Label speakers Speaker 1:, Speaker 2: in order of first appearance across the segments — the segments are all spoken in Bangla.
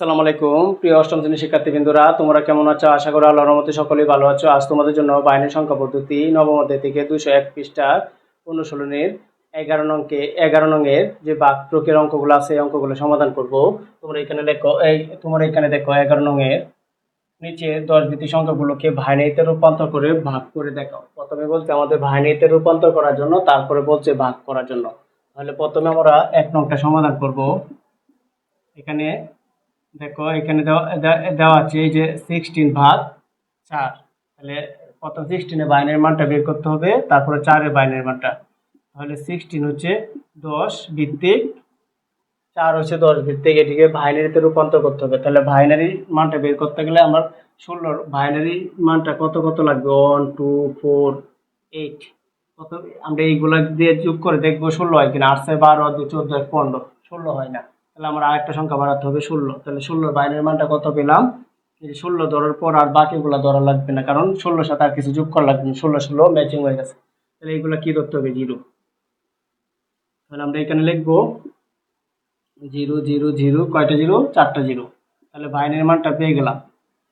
Speaker 1: আসসালামু আলাইকুম। প্রিয় অষ্টম শ্রেণির শিক্ষার্থীবৃন্দরা, তোমরা কেমন আছো? আশা করি আল্লাহর রহমতে সকলেই ভালো আছো। আজ তোমাদের জন্য বাইনের সংখ্যা পদ্ধতি নবম অধ্যায় থেকে দুশো এক পৃষ্ঠা অনুশীলনের এগারো নংকে এগারো নংয়ের যে বাক প্রকের অঙ্কগুলো আছে অঙ্কগুলো সমাধান করব। তোমরা এখানে দেখো, এই তোমরা এখানে দেখো এগারো নংয়ের নিচে দশ ভিত্তি সংখ্যাগুলোকে ভাইনাইতে রূপান্তর করে ভাগ করে দেখাও। প্রথমে বলছে আমাদের ভাইনাইতে রূপান্তর করার জন্য, তারপরে বলছে ভাগ করার জন্য। তাহলে প্রথমে আমরা এক নংটা সমাধান করব। এখানে দেখো, এখানে দেওয়া, দে- আছে এই যে সিক্সটিন ভাগ চার। তাহলে প্রথম সিক্সটিনে বাইনের মানটা বের করতে হবে, তারপরে চারের বাইনের মানটা। তাহলে সিক্সটিন হচ্ছে দশ ভিত্তিক, চার হচ্ছে দশ ভিত্তিক, এটিকে বাইনারিতে রূপান্তর করতে হবে। তাহলে বাইনারি মানটা বের করতে গেলে আমার ষোলোর বাইনারি মানটা কত কত লাগবে? One, two, four, eight. কত, আমরা এইগুলা দিয়ে যোগ করে দেখব ষোলো হয় কিনা। আটশো বারো দুই চোদ্দ, পনেরো। ষোলো হয় না। তাহলে আমার আরেকটা সংখ্যা বাড়াতে হবে ষোলো। তাহলে ষোলোর বাইনের মানটা কত পেলাম? এই ষোলো ধরার পর আর বাকিগুলো ধরা লাগবে না, কারণ ষোলোর সাথে আর কিছু যোগ করা লাগবে না। ষোলো ষোলো ম্যাচিং হয়ে গেছে। তাহলে এইগুলো কি ধরতে হবে? জিরো। তাহলে আমরা এখানে লিখব জিরো জিরো জিরো, কয়টা জিরো? চারটা জিরো। তাহলে বাইনারি মানটা পেয়ে গেলাম।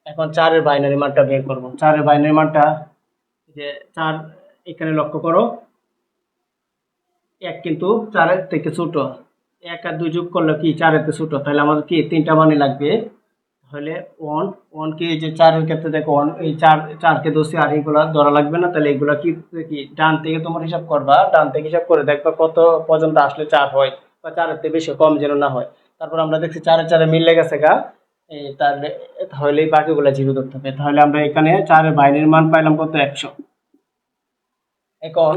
Speaker 1: এখন চারের বাইনারি মানটা বের করব। চারের বাইনারি মানটা যে চার এখানে লক্ষ্য করো। এক কিন্তু চারের থেকে ছোট। এক আর দুই যোগ করলে কি? থেকে ছোট। তাহলে আমাদের কি? তিনটা মানে লাগবে। তাহলে ওয়ান ওয়ান কি যে চারের ক্ষেত্রে দেখো ওয়ান এই চার, চারকে দোষে আর এইগুলা ধরা লাগবে না। তাহলে এগুলা কি কি? ডান থেকে তোমার হিসাব করবা। ডান থেকে হিসাব করে দেখবা কত পর্যন্ত আসলে চার হয় বা চারের থেকে বেশি কম যেন না হয়। তারপর আমরা দেখছি চারে চারে মিলে গেছে গা। এই তাহলে তাহলে এই বাকিগুলো জিরো ধরতে হবে। তাহলে আমরা এখানে চারের বাইরের মান পাইলাম কত? একশো। এখন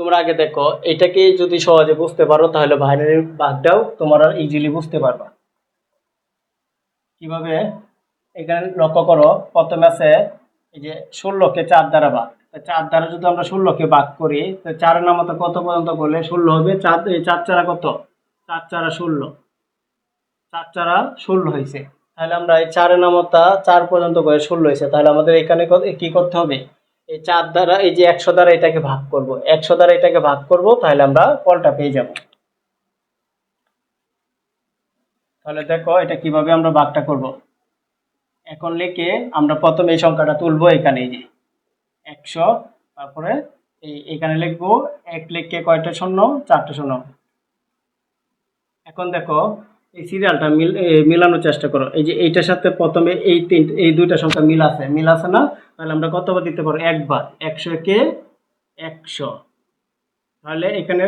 Speaker 1: তোমরা আগে দেখো, এটাকে যদি সহজে বুঝতে পারো, তাহলে বাইনারির ভাগটাও তোমরা ইজিলি বুঝতে পারবা। কীভাবে? এখানে লক্ষ্য করো, প্রথমে আছে এই যে ষোলোকে চার দ্বারা ভাগ। চার দ্বারা যদি আমরা ষোলোকে ভাগ করি, তো চারের নামতে কত পর্যন্ত করলে ষোলো হবে? চার, এই চার চারা কত? চার চারা ষোলো। চার চারা ষোলো হয়েছে। তাহলে আমরা এই চারের নামতা চার পর্যন্ত করে ষোলো হয়েছে। তাহলে আমাদের এখানে কি করতে হবে? এই চার দ্বারা, এই যে একশো দ্বারা এটাকে ভাগ করব। একশো দ্বারা এটাকে ভাগ করব, তাহলে আমরা ফলটা পেয়ে যাব। তাহলে দেখো এটা কীভাবে আমরা ভাগটা করব। এখন লিখে আমরা প্রথমে এই সংখ্যাটা তুলবো এখানে যে একশো, তারপরে এই এখানে লিখব এক লিখে কয়টা শূন্য? চারটে শূন্য। এখন দেখো এই সিরিয়ালটা মিল মিলানোর চেষ্টা করো। এই যে এইটার সাথে প্রথমে এই তিন এই দুইটা সংখ্যা মিল আছে। মিল আছে না? তাহলে আমরা কতবার দিতে পারো একবার। একশো কে একশো। তাহলে এখানে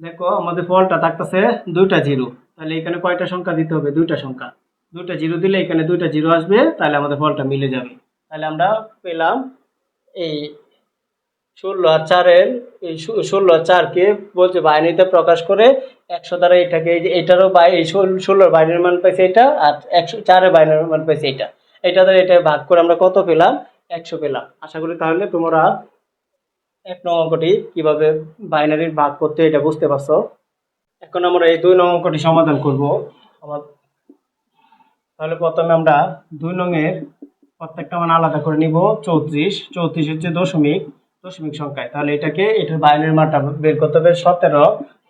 Speaker 1: দেখো, আমাদের ফলটা থাকতেছে দুইটা জিরো। তাহলে এখানে কয়টা সংখ্যা দিতে হবে? দুইটা সংখ্যা। দুইটা জিরো দিলে এখানে দুইটা জিরো আসবে, তাহলে আমাদের ফলটা মিলে যাবে। তাহলে আমরা পেলাম এই ষোলো আর চারের, এই ষোলো আর চারকে বলছে বাইনারিতে প্রকাশ করে একশো দ্বারা এটাকে এই যে এটারও বাই এই ষোল- ষোলোর বাইনের মান পাইছে এটা আর একশো চারের বাইনের মান পাইছে এটা। এটা দ্বারা এটা ভাগ করে আমরা কত পেলাম? একশো পেলাম। আশা করি তাহলে তোমরা এক নং অঙ্কটি কীভাবে বাইনারির ভাগ করতে এটা বুঝতে পারছ। এখন আমরা এই দুই নং অঙ্কটি সমাধান করব। আমার তাহলে প্রথমে আমরা দুই নংয়ের প্রত্যেকটা মান আলাদা করে নিব। চৌত্রিশ। চৌত্রিশ হচ্ছে দশমিক। দশমিক সংখ্যায়। তাহলে এটাকে এটার বাইনের মানটা বের করতে হবে সতেরো।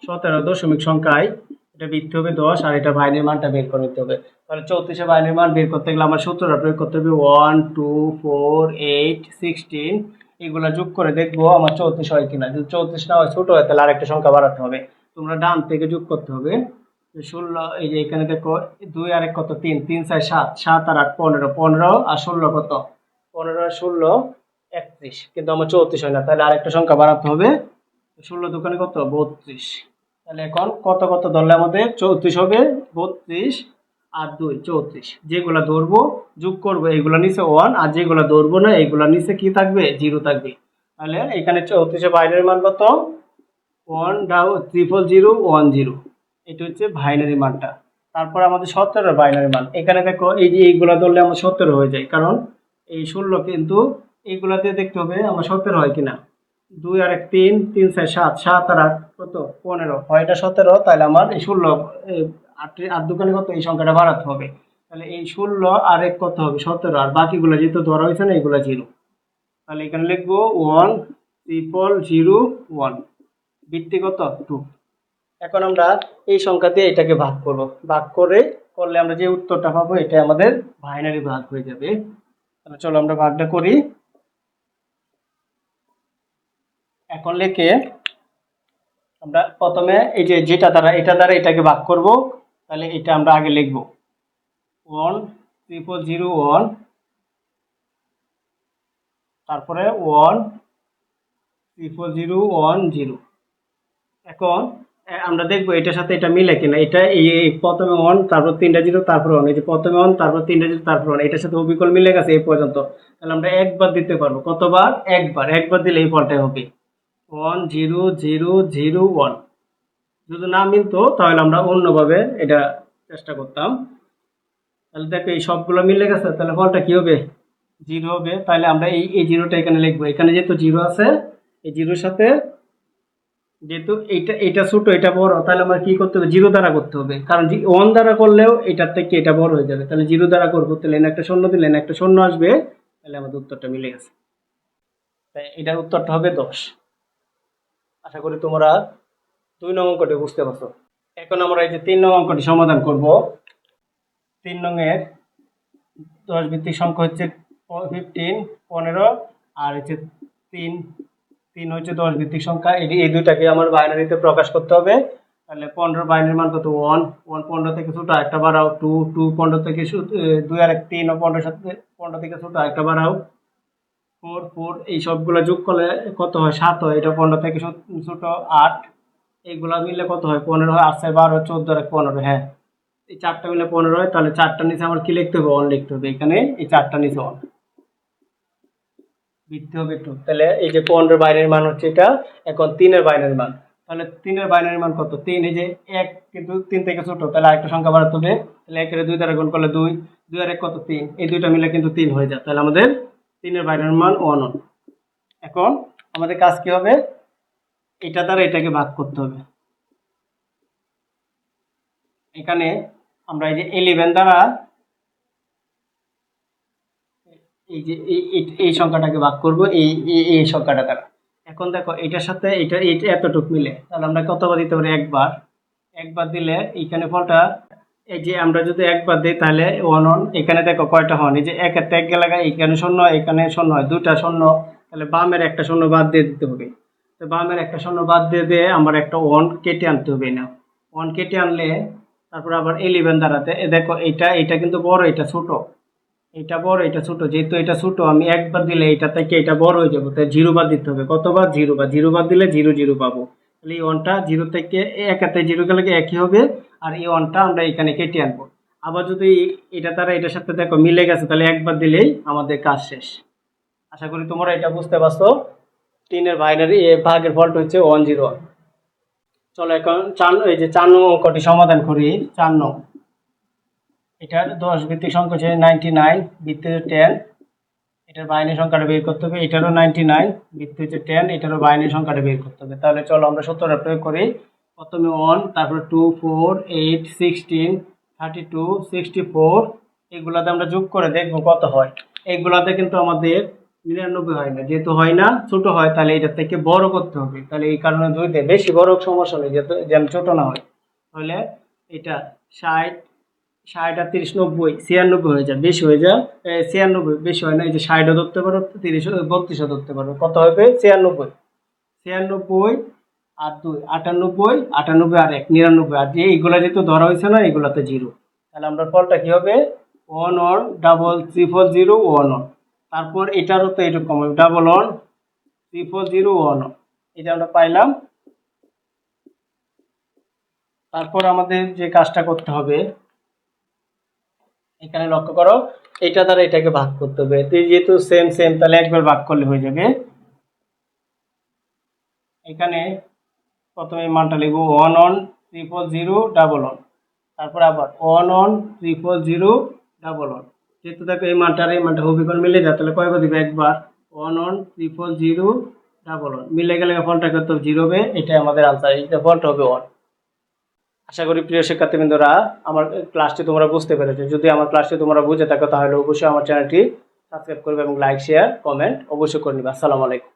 Speaker 1: সতেরো দশমিক সংখ্যায় এটা বৃদ্ধি হবে দশ আর এটা বাইনের মানটা বের করে নিতে হবে। তাহলে চৌত্রিশে বাইনের মান বের করতে গেলে আমার সূত্রটা প্রয়োগ করতে হবে one, two, four, eight, sixteen. এগুলো যোগ করে দেখব আমার চৌত্রিশ হয় কিনা। যদি চৌত্রিশ না হয় ছোটো হয় তাহলে আরেকটা সংখ্যা বাড়াতে হবে। তোমরা ডান থেকে যোগ করতে হবে। ষোলো, এই যে এখানে দেখো, দুই আর এক কত? তিন। তিন চার সাত। সাত আর আট, পনেরো। পনেরো আর ষোলো কত? পনেরো আর ষোলো একত্রিশ, কিন্তু আমার চৌত্রিশ হয় না। তাহলে আরেকটা সংখ্যা বাড়াতে হবে। ষোলো দোকানে কত? বত্রিশ। তাহলে এখন কত কত ধরলে আমাদের চৌত্রিশ হবে? বত্রিশ আর দুই, চৌত্রিশ। যেগুলা ধরবো, যোগ করব, এইগুলা নিচে ওয়ান আর যেগুলা ধরবো না, এইগুলা নিচে কি থাকবে? জিরো থাকবে। তাহলে এখানে চৌত্রিশে বাইরের মান কত? ওয়ান ডাউ ট্রিপল জিরো ওয়ান জিরো এটা হচ্ছে বাইনারি মানটা। তারপর আমাদের সতেরো বাইনারি মান। এখানে দেখো, এই যে এইগুলা ধরলে আমার সতেরো হয়ে যায়। কারণ এই ষোলো কিন্তু এইগুলাতে দেখতে হবে আমার সতেরো হয় কিনা? দুই আর এক তিন তিন চার সাত সাত আর আট, কত? পনেরো। হয়টা সতেরো, তাহলে আমার এই ষোলো আট আট দোকানে কত? এই সংখ্যাটা বাড়াতে হবে। তাহলে এই ষোলো আর এক কত হবে? সতেরো। আর বাকিগুলো যেহেতু ধরা হয়েছে না, এগুলো জিরো। তাহলে এখানে লিখব ওয়ান ট্রিপল জিরো, ওয়ান। ভিত্তি কত? টু। এখন আমরা এই সংখ্যা দিয়ে এটাকে ভাগ করব। ভাগ করে করলে আমরা যে উত্তরটা পাবো এটা আমাদের বাইনারি ভাগ হয়ে যাবে। তাহলে চলো আমরা ভাগটা করি। এখন লিখে আমরা প্রথমে এই যে যেটা দ্বারা, এটা দ্বারা এটাকে ভাগ করব, তাহলে এটা আমরা আগে লিখব। ওয়ান ট্রিপল জিরো ওয়ান তারপরে one triple zero one zero এখন আমরা দেখব এটার সাথে এটা মিলে কিনা। এটা এই প্রথমে ওয়ান তারপর তিনটা জিরো তারপর ওয়ান এই যে প্রথমে ওয়ান তারপর তিনটা জিরো তারপর ওয়ান এটার সাথে অবিকল মিলে গেছে এই পর্যন্ত। তাহলে আমরা একবার দিতে পারব। কতবার? একবার। একবার দিলে এই ফলটাই হবে। One zero zero zero one. যদি না মিলতো, তাহলে আমরা অন্যভাবে এটা চেষ্টা করতাম। তাহলে দেখো, এই সবগুলো মিলে গেছে, তাহলে ফলটা কি হবে? জিরো হবে। তাহলে আমরা এই এই জিরোটা এখানে লিখব। এখানে যেহেতু জিরো আছে, এই জিরোর সাথে যেহেতু এইটা এটা ছোট, এটা বড়, তাহলে আমরা কি করতে হবে? জিরো দ্বারা করতে হবে। কারণ ওয়ান দ্বারা করলেও এটার থেকে এটা বড় হয়ে যাবে। তাহলে জিরো দ্বারা করব, তাহলে এনে একটা শূন্য দিলে এনে একটা শূন্য আসবে। তাহলে আমাদের উত্তরটা মিলে গেছে। তাই এটার উত্তরটা হবে দশ। আশা করি তোমরা দুই নং অঙ্কটি বুঝতে পারছ। এখন আমরা এই যে তিন নং অঙ্কটি সমাধান করব। তিন নংয়ের দশ ভিত্তিক সংখ্যা হচ্ছে ফিফটিন পনেরো, আর হচ্ছে তিন তিন হচ্ছে দশ ভিত্তিক সংখ্যা। এই এই দুইটাকে আমার বাইনারিতে প্রকাশ করতে হবে। তাহলে পনেরো বাইনারির মান কত? ওয়ান ওয়ান পনেরো থেকে ছোটো একটা বাড়াও। টু টু পনেরো থেকে দুই আর এক, তিন ও পনেরো সাথে পনেরো থেকে ছোটো একটা বাড়াও। ফোর ফোর এই সবগুলো যোগ করলে কত হয়? সাত হয়। এটা পনেরো থেকে ছোটো আট। এইগুলা মিলে কত হয়? পনেরো হয়। আট ছয় বারো চোদ্দ আর পনেরো। হ্যাঁ। এই চারটা মিলে পনেরো হয়। তাহলে চারটা নিচে আমার কি লিখতে হবে? অন লিখতে হবে। এখানে এই চারটা নিচে অন। বৃদ্ধি হবে একটু। তাহলে এই যে পনেরো বাইরের মান হচ্ছে এটা। এখন তিনের বাইরের মান। তাহলে তিনের বাইরের মান কত? তিন। এই যে এক কিন্তু তিন থেকে ছোট। তাহলে আরেকটা সংখ্যা বাড়াতে হবে। তাহলে একের দুই দ্বারা গুণ করলে দুই। দুই আর এক কত? তিন। এই দুইটা মিলে কিন্তু তিন হয়ে যায়। তাহলে আমাদের তিনের বাইরের মান ওয়ান ওয়ান এখন আমাদের কাজ কি হবে? এটা দ্বারা এটাকে ভাগ করতে হবে। এখানে আমরা এই যে ইলেভেন দ্বারা এই যে এই- সংখ্যাটাকে ভাগ করব, এই, এই- সংখ্যাটা দ্বারা। এখন দেখো, এটার সাথে এটা এতটুক মিলে। তাহলে আমরা কতবার দিতে পারি? একবার। একবার দিলে এইখানে ফলটা এই যে আমরা যদি একবার দিই, তাহলে ওয়ান ওয়ান এখানে দেখো কয়টা হন? এই যে একের এক গেলে এখানে শূন্য এখানে শূন্য হয় দুটা শূন্য, তাহলে বামের একটা শূন্য বাদ দিয়ে দিতে হবে। তো বামের একটা শূন্য বাদ দিয়ে দিয়ে আমার একটা ওয়ান কেটে আনতে হবে না। ওয়ান কেটে আনলে তারপর আবার ইলেভেন দাঁড়াতে। দেখো এটা এটা কিন্তু বড় এটা ছোট। এটা বড় এটা ছোট। যেহেতু এটা ছোট, আমি একবার দিলে এটা থেকে এটা বড় হয়ে যাব। তাই জিরো বাদ দিতে হবে। কতবার জিরো বা জিরো বাদ দিলে জিরো জিরো পাবো। তাহলে এই ওয়ানটা জিরো থেকে একাতে জিরো গেলে একই হবে। আর এই ওয়ানটা আমরা এখানে কেটে আনব। আবার যদি এটা তারা এটার সাথে দেখো মিলে গেছে, তাহলে একবার দিলেই আমাদের কাজ শেষ। আশা করি তোমরা এটা বুঝতে পারছ। তিনের বাইনারি ভাগের ফলটা হচ্ছে ওয়ান জিরো চলো এখন চার, এই যে চার নং অঙ্কটি সমাধান করি। চার নং। এটার দশ ভিত্তিক সংখ্যা হচ্ছে নাইনটি নাইন ভিত্তি হচ্ছে টেন এটার বাইনের সংখ্যাটা বের করতে হবে, এটারও নাইনটি নাইন ভিত্তি হচ্ছে টেন এটারও বাইনের সংখ্যাটা বের করতে হবে। তাহলে চলো আমরা সত্তরটা প্রয়োগ করি। প্রথমে ওয়ান তারপরে two four eight sixteen thirty two sixty four এগুলাতে আমরা যোগ করে দেখব কত হয়। এইগুলাতে কিন্তু আমাদের নিরানব্বই হয় না। যেহেতু হয় না, ছোট হয়, তাহলে এটার থেকে বড় করতে হবে। তাহলে এই কারণে দুইতে বেশি বড় সমস্যা নেই, যেহেতু যেন ছোট না হয়। তাহলে এটা ষাট ষাট আর তিরিশ, নব্বই, ছিয়ানব্বই হয়ে যায়, বেশি হয়ে যায় ছিয়ানব্বই, বেশি হয় না, এই যে ষাটও ধরতে পারো তিরিশ বত্রিশও ধরতে পারো। কত হবে? ছিয়ানব্বই। ছিয়ানব্বই আর দুই, আটানব্বই আটানব্বই আর এক, নিরানব্বই। আর এইগুলা যেহেতু ধরা হয়েছে না এগুলাতে জিরো। তাহলে আমরা ফলটা কি হবে? One one double triple zero one one. তারপর এটারও তো এরকম হবে, double one triple zero one one. এটা আমরা পাইলাম। তারপর আমাদের যে কাজটা করতে হবে, এখানে লক্ষ্য করো, এটা দ্বারা এটাকে ভাগ করতে হবে। তো যেহেতু সেম সেম তাহলে একবার ভাগ করলে হয়ে যাবে। এখানে প্রথমে মানটা লিখব one one triple zero double one তারপর আবার one one triple zero double one যেহেতু দেখো এই মানটার এই মানটা হবিকন মিলে যায়, তাহলে কয়বার দিবে একবার? One one triple zero double one মিলে গেলে ফলটা কত? জিরো হবে এটাই আমাদের আনসার এটা ফলটা হবে ওয়ান আশা করি প্রিয় শিক্ষার্থীবৃন্দরা, আমার ক্লাসটি তোমরা বুঝতে পেরেছ। যদি আমার ক্লাসটি তোমরা বুঝে থাকো, তাহলে অবশ্যই আমার চ্যানেলটি সাবস্ক্রাইব করবে এবং লাইক শেয়ার কমেন্ট অবশ্যই করে নিবে। আসসালামু আলাইকুম।